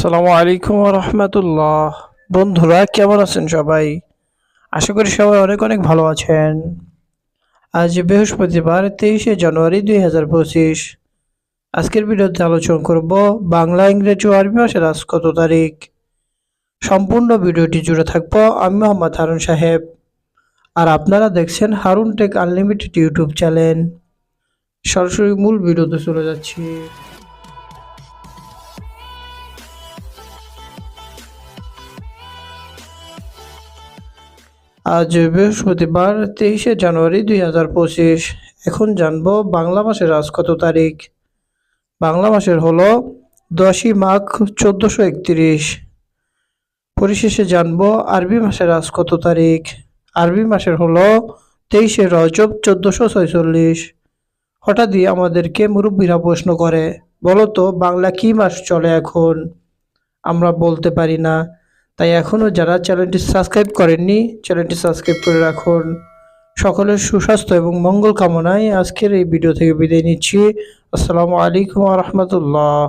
আসসালামু আলাইকুম রহমতুল্লাহ। বন্ধুরা, কেমন আছেন সবাই? আশা করি সবাই অনেক অনেক ভালো আছেন। আজ বৃহস্পতিবার, তেইশে জানুয়ারি দুই হাজার পঁচিশ। আজকের ভিডিওতে আলোচনা করব বাংলা, ইংরেজি ও আরবি মাসের আজ কত তারিখ। সম্পূর্ণ ভিডিওটি জুড়ে থাকব আমি মোহাম্মদ হারুন সাহেব। আর আপনারা দেখছেন Harun tech unlimited YouTube channel. সরাসরি মূল ভিডিওতে চলে যাচ্ছি। আজ বৃহস্পতিবার তেইশে জানুয়ারি দুই হাজার পঁচিশ। এখন জানব বাংলা মাসের আজ কত তারিখ। বাংলা মাসের হলো দশই মাঘ চোদ্দোশো একত্রিশ। পরিশেষে জানব আরবি মাসের আজ কত তারিখ। আরবি মাসের হলো তেইশে রজব চোদ্দোশো ছয়চল্লিশ। হঠাৎই আমাদেরকে মুরব্বীরা প্রশ্ন করে, বলো তো বাংলা কি মাস চলে এখন? আমরা বলতে পারি না। তাই এখনও যারা চ্যানেলটি সাবস্ক্রাইব করেননি, চ্যানেলটি সাবস্ক্রাইব করে রাখুন। সকলের সুস্বাস্থ্য এবং মঙ্গল কামনায় আজকের এই ভিডিও থেকে বিদায় নিচ্ছি। আসসালামু আলাইকুম রহমতুল্লাহ।